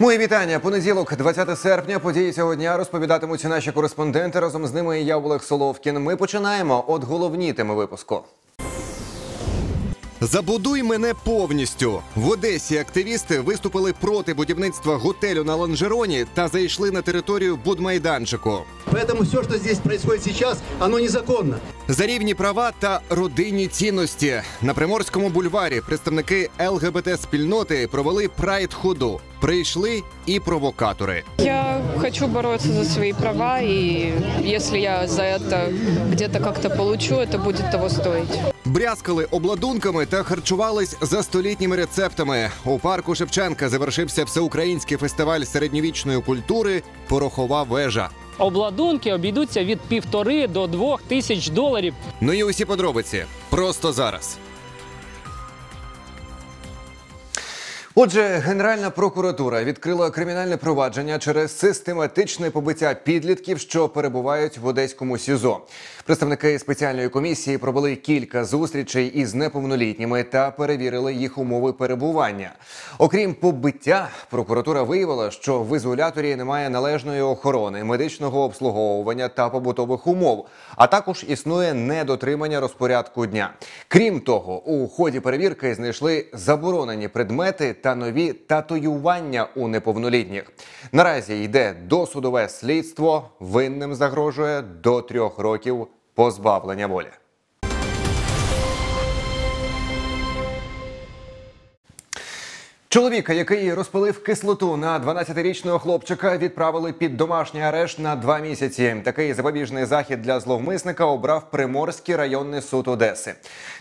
Мої вітання. Понеділок, 20 серпня. Події цього дня розповідатимуть наші кореспонденти. Разом з ними і я Олег Соловкін. Ми починаємо. От головні теми випуску. Забудуй мене повністю в Одесі. Активісти виступили проти будівництва готелю на Ланжероні та зайшли на територію будмайданчику. Поэтому все, что здесь происходит сейчас, оно незаконно. За рівні права та родинні цінності на приморському бульварі представники ЛГБТ спільноти провели прайд ходу. Прийшли і провокатори. Я хочу бороться за свои права, и если я за это где-то как-то получу, это будет того стоить. Брязкали обладунками та харчувались за столітніми рецептами. У парку Шевченка завершився всеукраїнський фестиваль середньовічної культури Порохова вежа. Обладунки обійдуться від півтори до двох тисяч доларів. Ну і усі подробиці просто зараз. Отже, Генеральна прокуратура відкрила кримінальне провадження через систематичне побиття підлітків, що перебувають в одеському СІЗО. Представники спеціальної комісії провели кілька зустрічей із неповнолітніми та перевірили їх умови перебування. Окрім побиття, прокуратура виявила, що в ізоляторі немає належної охорони, медичного обслуговування та побутових умов, а також існує недотримання розпорядку дня. Крім того, у ході перевірки знайшли заборонені предмети та нові татуювання у неповнолітніх. Наразі йде досудове слідство. Винним загрожує до трьох років позбавлення волі. Чоловіка, який розпилив кислоту на 12-річного хлопчика, відправили під домашній арешт на два місяці. Такий запобіжний захід для зловмисника обрав Приморський районний суд Одеси.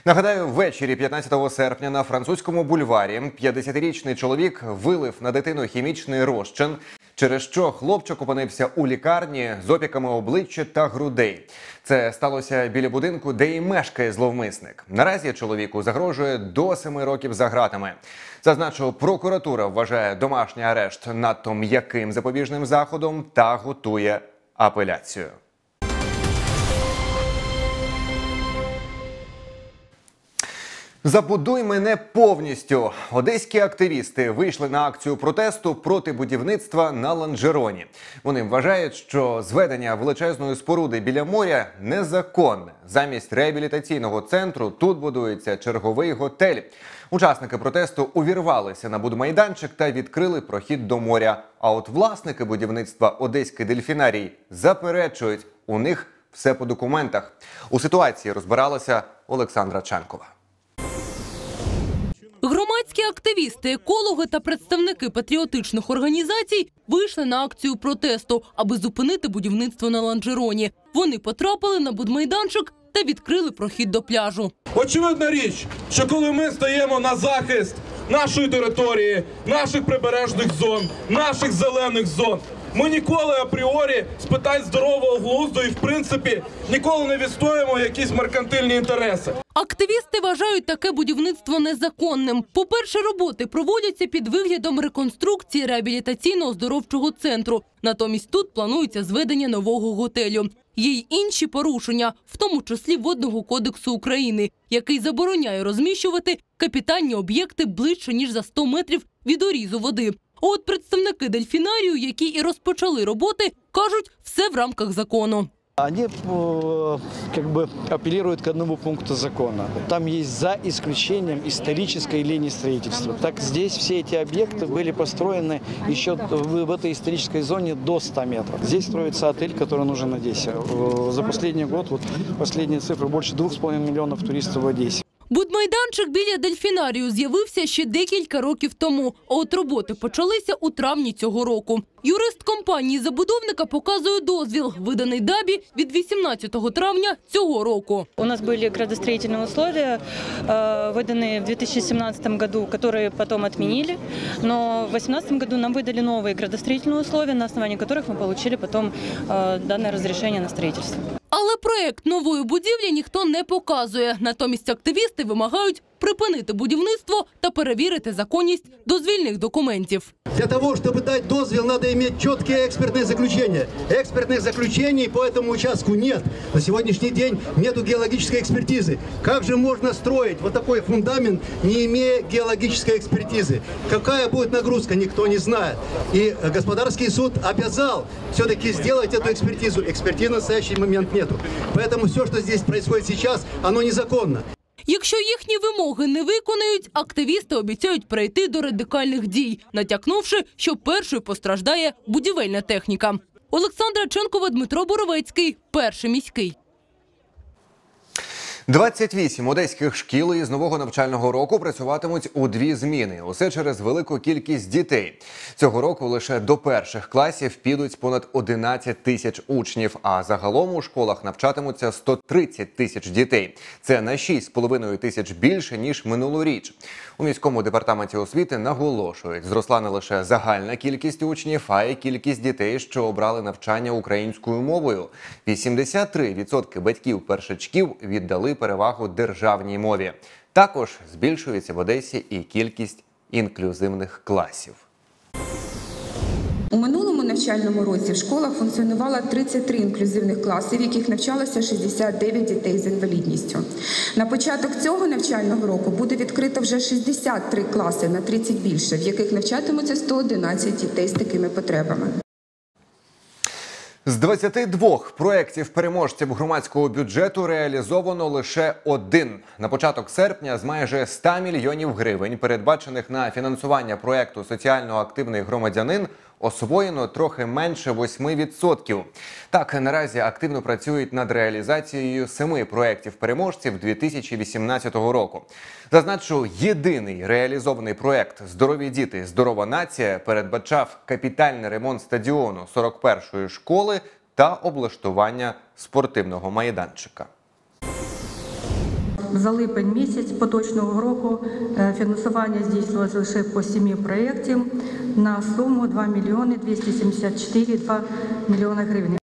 Нагадаю, ввечері 15 серпня на французькому бульварі 50-річний чоловік вилив на дитину хімічний розчин. Через що хлопчик опинився у лікарні з опіками обличчя та грудей. Це сталося біля будинку, де і мешкає зловмисник. Наразі чоловіку загрожує до семи років за ґратами. Зазначу, прокуратура вважає домашній арешт надто м'яким запобіжним заходом та готує апеляцію. Забудуй мене повністю. Одеські активісти вийшли на акцію протесту проти будівництва на Ланжероні. Вони вважають, що зведення величезної споруди біля моря незаконне. Замість реабілітаційного центру тут будується черговий готель. Учасники протесту увірвалися на будмайданчик та відкрили прохід до моря. А от власники будівництва Одеський дельфінарій заперечують, у них все по документах. У ситуації розбиралася Олександра Ченкова. Громадські активісти, екологи та представники патріотичних організацій вийшли на акцію протесту, аби зупинити будівництво на ланжероні. Вони потрапили на будмайданчик та відкрили прохід до пляжу. Очевидна річ, що коли ми стаємо на захист нашої території, наших прибережних зон, наших зелених зон, ми ніколи апріорі з питань здорового глузду і в принципі ніколи не відстоїмо якісь меркантильні інтереси. Активісти вважають таке будівництво незаконним. По-перше, роботи проводяться під виглядом реконструкції реабілітаційно-оздоровчого центру. Натомість тут планується зведення нового готелю. Є й інші порушення, в тому числі водного кодексу України, який забороняє розміщувати капітальні об'єкти ближче ніж за 100 метрів від орізу води. А От представники дельфінарію, які і розпочали роботи, кажуть, все в рамках закону. Они э, как бы апеллируют к одному пункту закона. Там есть за исключением исторической линии строительства. Так здесь все эти объекты были построены еще в, в этой исторической зоне до 100 метров. Здесь строится отель, который нужен Одессе. Э, За последний год, вот последние цифры, больше 2,5 миллионов туристов в Одессе. Будмайданчик біля дельфінарію з'явився ще декілька років тому. А от роботи почалися у травні цього року. Юрист компанії забудовника показує дозвіл, виданий дабі від 18 травня цього року. У нас были градостроительные условия, э, выданные в 2017 году, которые потом отменили. Но в 2018 году нам выдали новые градостроительные условия, на основании которых мы получили потом э, данное разрешение на строительство. Але проект нової будівлі ніхто не показує. Натомість активісти вимагають припинити будівництво та перевірити законність дозвільних документів. Для того, чтобы дать дозвел, надо иметь четкие экспертные заключения. Экспертных заключений по этому участку нет. На сегодняшний день нету геологической экспертизы. Как же можно строить вот такой фундамент, не имея геологической экспертизы? Какая будет нагрузка, никто не знает. И э, Господарский суд обязал все-таки сделать эту экспертизу. Экспертизы в настоящий момент нету. Поэтому все, что здесь происходит сейчас, оно незаконно. Якщо їхні вимоги не виконають, активісти обіцяють прийти до радикальних дій, натякнувши, що першою постраждає будівельна техніка. Олександра Ченкова, Дмитро Боровецький, перший міський. 28 одеських шкіл із нового навчального року працюватимуть у дві зміни. Усе через велику кількість дітей. Цього року лише до перших класів підуть понад 11 тисяч учнів. А загалом у школах навчатимуться 130 тисяч дітей. Це на 6,5 тисяч більше ніж минулоріч. У міському департаменті освіти наголошують, зросла не лише загальна кількість учнів, а й кількість дітей, що обрали навчання українською мовою. 83% батьків першачків віддали перевагу державній мові. Також збільшується в Одесі і кількість інклюзивних класів. У минулому навчальному році в школах функціонувало 33 інклюзивних класи, в яких навчалося 69 дітей з інвалідністю. На початок цього навчального року буде відкрито вже 63 класи на 30 більше, в яких навчатимуться 111 дітей з такими потребами. З 22 проєктів переможців громадського бюджету реалізовано лише один. На початок серпня з майже 100 мільйонів гривень, передбачених на фінансування проєкту соціально активний громадянин, освоєно трохи менше 8%. Так, наразі активно працюють над реалізацією семи проєктів переможців 2018 року. Зазначу, єдиний реалізований проєкт Здорові діти, здорова нація передбачав капітальний ремонт стадіону 41-ї школи та облаштування спортивного майданчика. За липень місяць поточного року е, фінансування здійснювалося лише по сімі проєктів на суму 2 мільйони 274,2 мільйони гривень.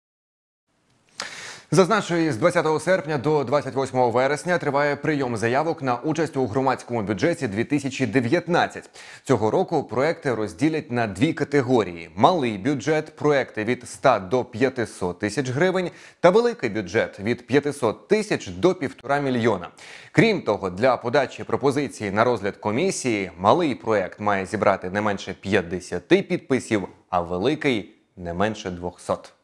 Зазначу, з 20 серпня до 28 вересня триває прийом заявок на участь у громадському бюджеті 2019. Цього року проекти розділять на дві категорії: малий бюджет проекти від 100 до 500 тисяч гривень, та великий бюджет від 500 тисяч до 1,5 мільйона. Крім того, для подачі пропозиції на розгляд комісії малий проект має зібрати не менше 50 підписів, а великий не менше 200.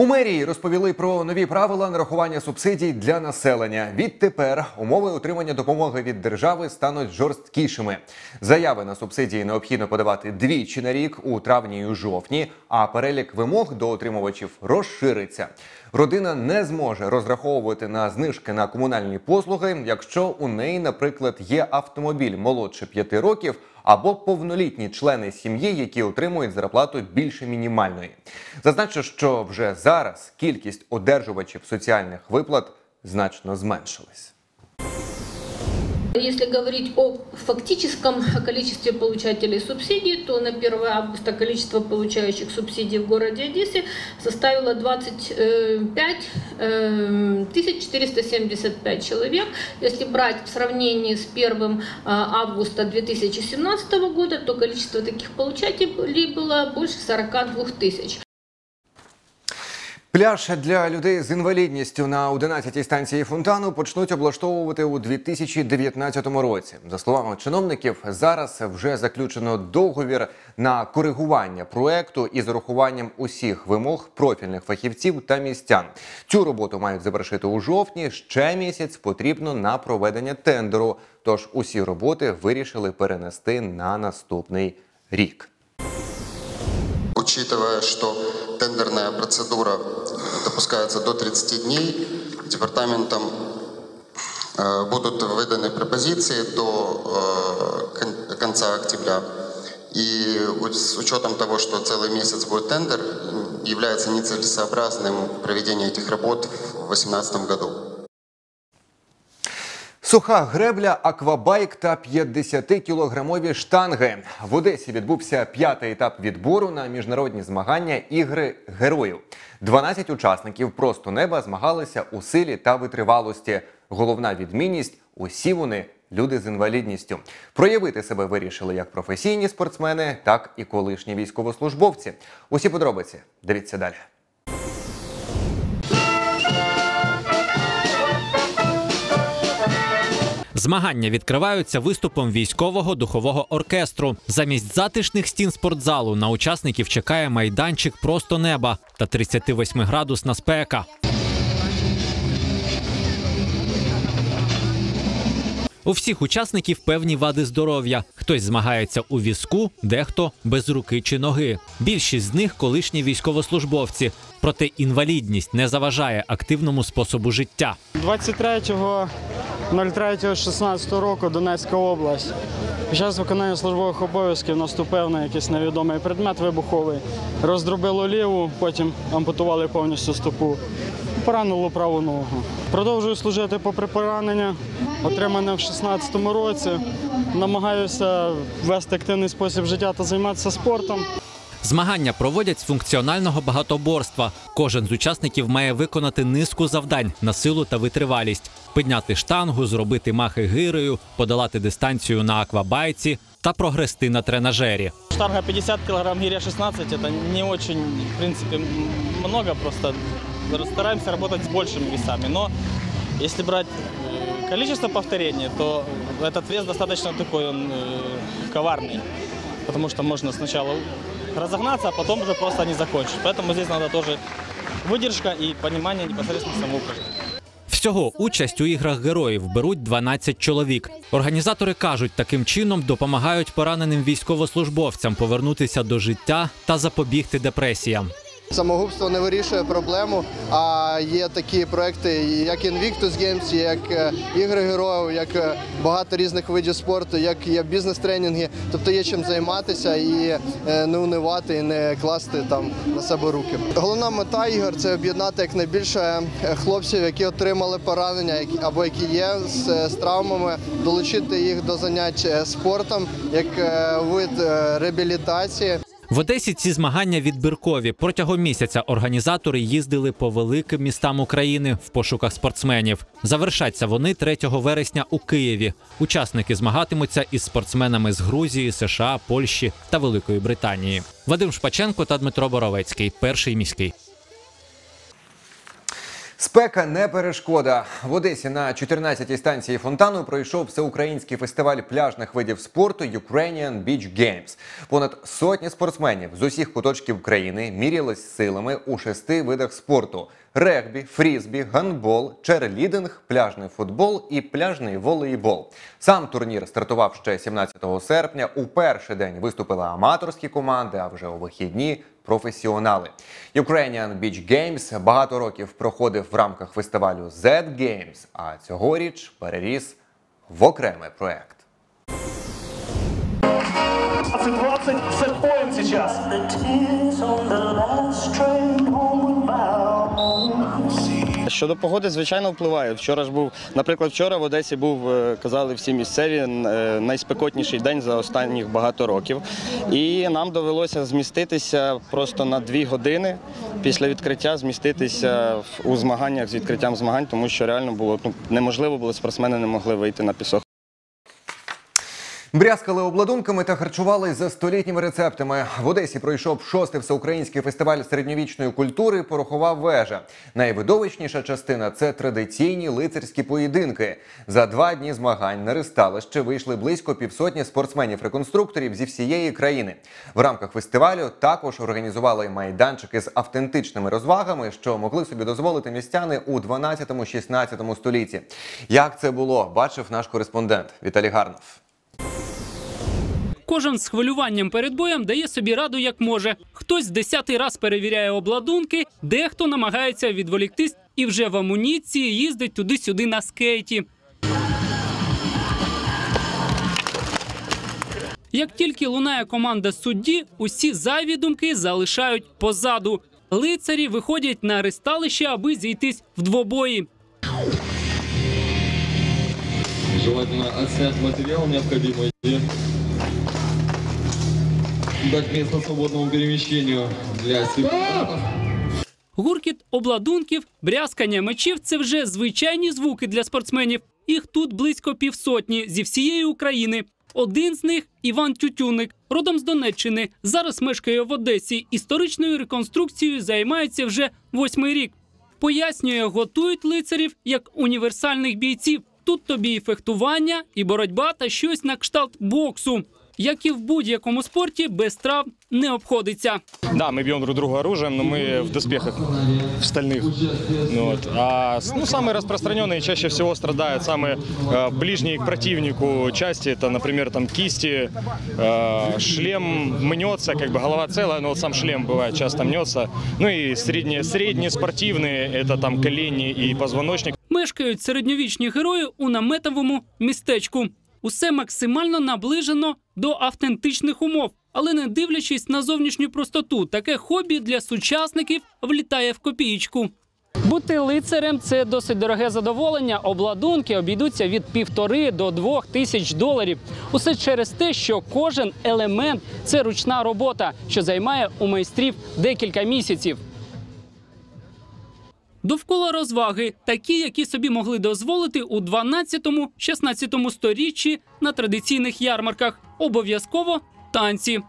У мерії розповіли про нові правила нарахування субсидій для населення. Відтепер умови отримання допомоги від держави стануть жорсткішими. Заяви на субсидії необхідно подавати двічі на рік у травні і у жовтні, а перелік вимог до отримувачів розшириться. Родина не зможе розраховувати на знижки на комунальні послуги, якщо у неї, наприклад, є автомобіль молодше 5 років або повнолітні члени сім'ї, які отримують зарплату більше мінімальної. Зазначу, що вже зараз кількість одержувачів соціальних виплат значно зменшилась. Если говорить о фактическом количестве получателей субсидий, то на 1 августа количество получающих субсидий в городе Одессе составило 25 э, 475 человек. Если брать в сравнении с 1 августа 2017 года, то количество таких получателей было больше 42 тысяч. Пляж для людей з інвалідністю на 11-й станції фонтану почнуть облаштовувати у 2019 році. За словами чиновників, зараз вже заключено договір на коригування проекту із урахуванням усіх вимог профільних фахівців та містян. Цю роботу мають завершити у жовтні. Ще місяць потрібно на проведення тендеру. Тож усі роботи вирішили перенести на наступний рік. Учитывая, что тендерная процедура допускается до 30 дней, департаментом э, будут выданы пропозиции до э, кон- конца октября. И с учетом того, что целый месяц будет тендер, является нецелесообразным проведение этих работ в 2018 году. Суха гребля, аквабайк та 50-кілограмові штанги. В Одесі відбувся п'ятий етап відбору на міжнародні змагання ігри героїв. 12 учасників просто неба змагалися у силі та витривалості. Головна відмінність усі вони люди з інвалідністю. Проявити себе вирішили як професійні спортсмени, так і колишні військовослужбовці. Усі подробиці дивіться далі. Змагання відкриваються виступом військового духового оркестру. Замість затишних стін спортзалу на учасників чекає майданчик просто неба та 38-градусна спека. У всіх учасників певні вади здоров'я. Хтось змагається у візку, дехто без руки чи ноги. Більшість з них колишні військовослужбовці. Проте інвалідність не заважає активному способу життя. 23.03.16 року Донецька область. Під час виконання службових обов'язків наступив на якийсь невідомий предмет вибуховий. Роздробило ліву, потім ампутували повністю стопу. Поранило праву ногу. Продовжую служити попри поранення, отримане в 16-му році. Намагаюся вести активний спосіб життя та займатися спортом. Змагання проводять з функціонального багатоборства. Кожен з учасників має виконати низку завдань на силу та витривалість: підняти штангу, зробити махи гирею, подолати дистанцію на аквабайці та прогрести на тренажері. Штанга 50 кг, гиря 16, это не очень, в принципе, м- много, просто стараемся работать с большими весами. Но если брать э, количество повторений, то этот вес достаточно такой, он э, коварный. Потому что можно сначала разогнаться, а потом уже просто не закончить. Поэтому здесь надо тоже выдержка и понимание непосредственно самого упражнения. Всього участь у іграх героїв беруть 12 чоловік. Організатори кажуть, таким чином допомагають пораненим військовослужбовцям повернутися до життя та запобігти депресіям. Самогубство не вирішує проблему, а є такі проекти, як Invictus Games, як е, ігри героїв, як е, багато різних видів спорту, як є бізнес-тренінги. Тобто є чим займатися і е, не унивати, і не класти там на себе руки. Головна мета ігор це об'єднати якнайбільше хлопців, які отримали поранення, або які є з, з травмами, долучити їх до занять спортом як вид реабілітації. В Одесі ці змагання відбіркові. Протягом місяця організатори їздили по великим містам України в пошуках спортсменів. Завершаться вони 3 вересня у Києві. Учасники змагатимуться із спортсменами з Грузії, США, Польщі та Великої Британії. Вадим Шпаченко та Дмитро Боровецький. Перший міський. Спека не перешкода. В Одесі на 14-й станції фонтану пройшов всеукраїнський фестиваль пляжних видів спорту Ukrainian Beach Games. Понад сотні спортсменів з усіх куточків країни мірялись силами у шести видах спорту: регбі, фрізбі, гандбол, черлідинг, пляжний футбол і пляжний волейбол. Сам турнір стартував ще 17 серпня. У перший день виступили аматорські команди, а вже у вихідні професіонали. Ukrainian Beach Games багато років проходив в рамках фестивалю Z Games, а цьогоріч переріс в окремий проект. 20 сетпоинт сейчас. Щодо погоди, звичайно, впливає. Вчора ж був, наприклад, вчора в Одесі був, е, казали всі місцеві, е, найспекотніший день за останніх багато років. І нам довелося зміститися просто на дві години після відкриття, зміститися у змаганнях з відкриттям змагань, тому що реально було ну, неможливо було, спортсмени не могли вийти на пісок. Брязкали обладунками та харчувались за столітніми рецептами. В Одесі пройшов шостий всеукраїнський фестиваль середньовічної культури Порохова вежа. Найвидовищніша частина це традиційні лицарські поєдинки. За два дні змагань на ристалище вийшли близько півсотні спортсменів-реконструкторів зі всієї країни. В рамках фестивалю також організували майданчики з автентичними розвагами, що могли собі дозволити містяни у 12-16 столітті. Як це було, бачив наш кореспондент Віталій Гарнов. Кожен з хвилюванням перед боєм дає собі раду як може. Хтось десятий раз перевіряє обладунки, дехто намагається відволіктись і вже в амуніції їздить туди-сюди на скейті. Як тільки лунає команда судді, усі зайві думки залишають позаду. Лицарі виходять на ристалище, аби зійтись в двобої. Желательно отснять материал необходимый и дать место свободному перемещению для сепаратов. Гуркіт обладунків, брязкання мечів це вже звичайні звуки для спортсменів. Їх тут близько півсотні зі всієї України. Один з них Іван Тютюник, родом з Донеччини. Зараз мешкає в Одесі. Історичною реконструкцією займається вже восьмий рік. Пояснює, готують лицарів як універсальних бійців. Тут тобі і фехтування, і боротьба та щось на кшталт боксу. Як і в будь-якому спорті, без травм не обходиться. Да, мы бьем друг друга оружием, но мы в доспехах, в стальных. Ну, вот. А с- ну, самые распространенные чаще всего страдают самые э, ближние к противнику части. Это, например, там кисти, э, шлем мнется, как бы голова целая, но вот сам шлем бывает часто мнется. Ну и средние, средние спортивные, это там колени и позвоночник. Мешкають середньовічні герої у наметовому містечку. Усе максимально наближено до автентичних умов, але не дивлячись на зовнішню простоту, таке хобі для сучасників влітає в копієчку. Бути лицарем це досить дороге задоволення. Обладунки обійдуться від півтори до двох тисяч доларів. Усе через те, що кожен елемент це ручна робота, що займає у майстрів декілька місяців. Довкола розваги, такі, які собі могли дозволити у 12-16 сторіччі на традиційних ярмарках. Обов'язково танці.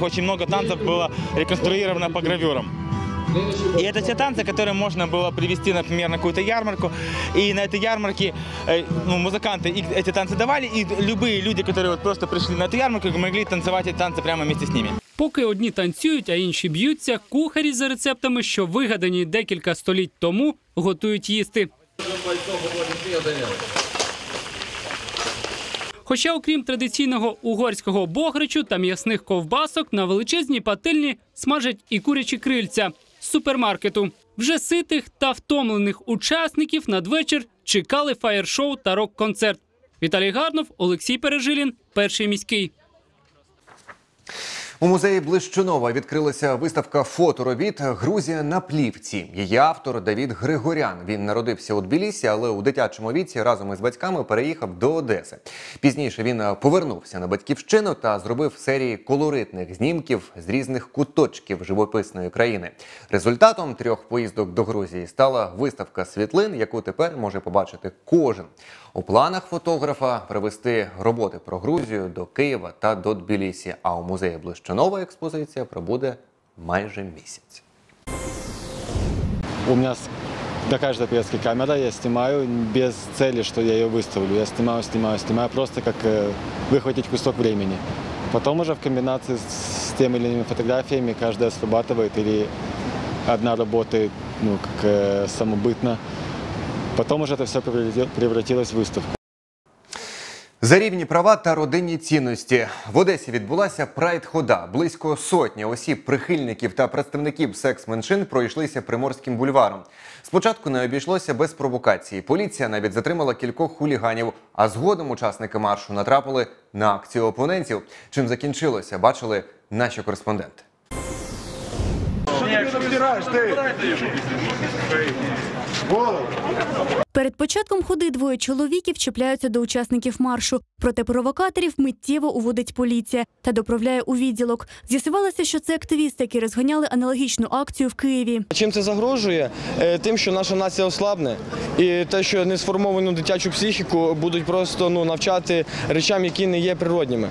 Очень много танцев было реконструировано по гравюрам. И это те танцы, которые можно было привести, например, на какую-то ярмарку. И на этой ярмарке э, ну, музыканты их- эти танцы давали, и любые люди, которые вот просто пришли на эту ярмарку, могли танцевать эти танцы прямо вместе с ними. Поки одні танцюють, а інші б'ються, кухарі за рецептами, що вигадані декілька століть тому, готують їсти. Хоча, окрім традиційного угорського богричу та м'ясних ковбасок, на величезній пательні смажать і курячі крильця з супермаркету. Вже ситих та втомлених учасників надвечір чекали фаєр-шоу та рок-концерт. Віталій Гарнов, Олексій Пережилін, перший міський. У музеї Блищунова відкрилася виставка фоторобіт Грузія на плівці. Її автор Давід Григорян. Він народився у Тбілісі, але у дитячому віці разом із батьками переїхав до Одеси. Пізніше він повернувся на батьківщину та зробив серії колоритних знімків з різних куточків живописної країни. Результатом трьох поїздок до Грузії стала виставка світлин, яку тепер може побачити кожен. У планах фотографа привезти роботи про Грузію до Києва та до Тбілісі. А у музеї Блищанова експозиція пробуде майже місяць. У меня с- до каждой поездки камера, я снимаю без цели, что я ее выставлю. Я снимаю, снимаю, снимаю, просто как э, выхватить кусок времени. Потом уже в комбинации с, с теми или иными фотографиями каждая срабатывает или одна работает ну, как э, самобытно. Потом уже это все превратилось в выставку. За рівні права та родинні цінності в Одесі відбулася прайд-хода. Близько сотні осіб, прихильників та представників секс-меншин пройшлися приморським бульваром. Спочатку не обійшлося без провокації. Поліція навіть затримала кількох хуліганів, а згодом учасники маршу натрапили на акцію опонентів. Чим закінчилося, бачили наші кореспонденти. Перед початком ходи двоє чоловіків чіпляються до учасників маршу. Проте провокаторів миттєво уводить поліція та доправляє у відділок. З'ясувалося, що це активісти, які розганяли аналогічну акцію в Києві. Чим це загрожує? Е, Тим, що наша нація ослабне, і те, що несформовану дитячу психіку будуть просто ну навчати речам, які не є природніми.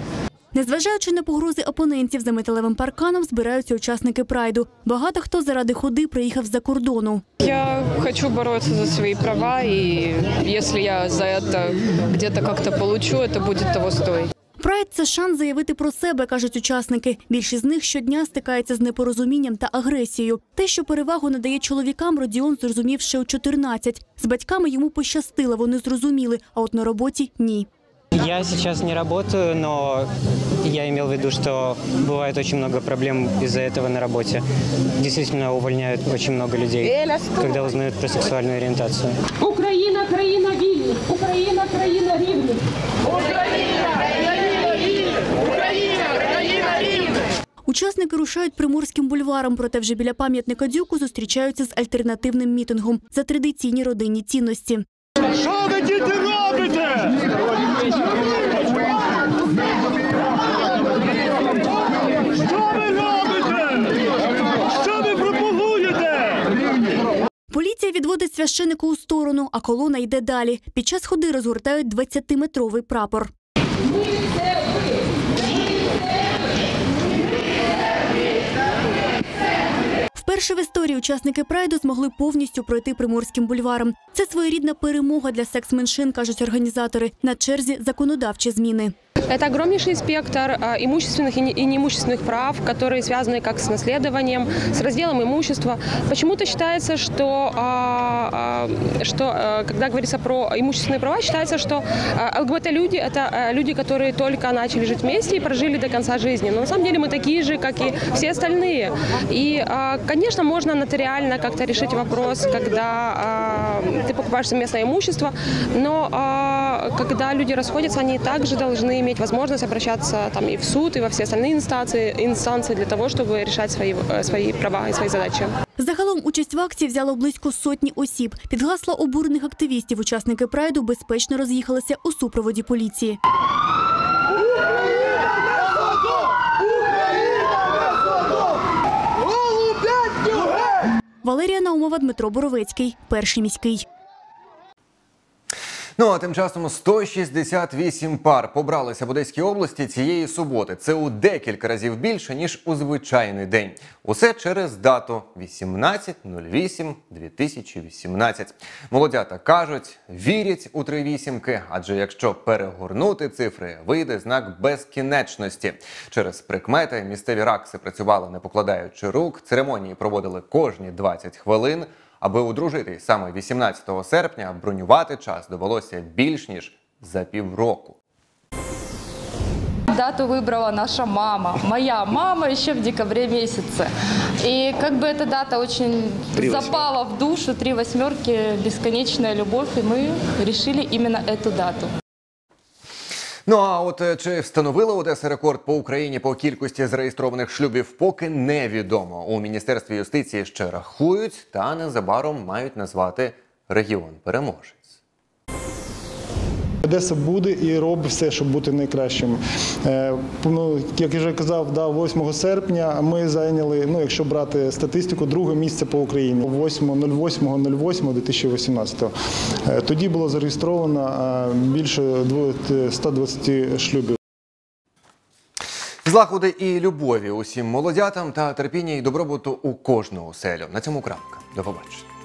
Незважаючи на погрози опонентів за металевим парканом, збираються учасники прайду. Багато хто заради ходи приїхав з-за кордону. Я хочу бороться за свои права, и если я за это где-то как-то получу, это будет того стоить. Прайд це шанс заявити про себе, кажуть учасники. Більшість з них щодня стикається з непорозумінням та агресією. Те, що перевагу надає чоловікам, Родіон зрозумів ще у 14. З батьками йому пощастило, вони зрозуміли, а от на роботі ні. Я сейчас не работаю, но я имел в виду, что бывает очень много проблем из-за этого на работе. Действительно увольняют очень много людей, когда узнают про сексуальную ориентацию. Україна країна вільних! Україна країна рівних! Україна країна! Україна країна рівних! Учасники рушають приморським бульваром, проте вже біля пам'ятника дюку зустрічаються з альтернативним мітингом за традиційні родинні цінності. Що ви діти робите? Що ви робите? Що ви пропагуєте? Поліція відводить священику у сторону, а колона йде далі. Під час ходи розгортають 20-метровий прапор. Вперше в історії учасники прайду змогли повністю пройти приморським бульваром. Це своєрідна перемога для секс-меншин, кажуть організатори. На черзі законодавчі зміни. Это огромнейший спектр а, имущественных и не- и неимущественных прав, которые связаны как с наследованием, с разделом имущества. Почему-то считается, что, а, а, что а, когда говорится про имущественные права, считается, что а, ЛГБТ-люди – это люди, которые только начали жить вместе и прожили до конца жизни. Но на самом деле мы такие же, как и все остальные. И, а, конечно, можно нотариально как-то решить вопрос, когда ты покупаешь совместное имущество, но когда люди расходятся, они также должны иметь возможность обращаться там и в суд, и во все остальные инстанции, инстанции для того, чтобы решать свои, э, свои права и свои задачи. Загалом участь в акції взяло близько сотні осіб. Під гасла обурених активістів учасники прайду безпечно роз'їхалися у супроводі поліції. Валерія Наумова, Дмитро Боровецький, перший міський. Ну а тим часом 168 пар побралися в Одеській області цієї суботи. Це у декілька разів більше ніж у звичайний день. Усе через дату 18.08.2018. Молодята кажуть, вірять у три вісімки, адже якщо перегорнути цифри, вийде знак безкінечності. Через прикмети місцеві ракси працювали не покладаючи рук. Церемонії проводили кожні 20 хвилин. Аби одружитись саме 18 серпня, бронювати час довелося більш ніж за півроку. Дату выбрала наша мама, моя мама еще в декабре месяце. И как бы эта дата очень Три запала в душу, три восьмерки, бесконечная любовь, и мы решили именно эту дату. Ну а от е, чи встановила Одеса рекорд по Україні по кількості зареєстрованих шлюбів, поки невідомо. У міністерстві юстиції ще рахують, та незабаром мають назвати регіон переможець. Одеса буде і робить все, щоб бути найкращим. Е, Ну, як я вже казав, да, 8 серпня ми зайняли, ну якщо брати статистику, друге місце по Україні 08.08.2018. Е, Тоді було зареєстровано е, більше дво- 120 шлюбів. Злагоди і любові усім молодятам та терпіння і добробуту у кожну оселю. На цьому крапка. До побачення.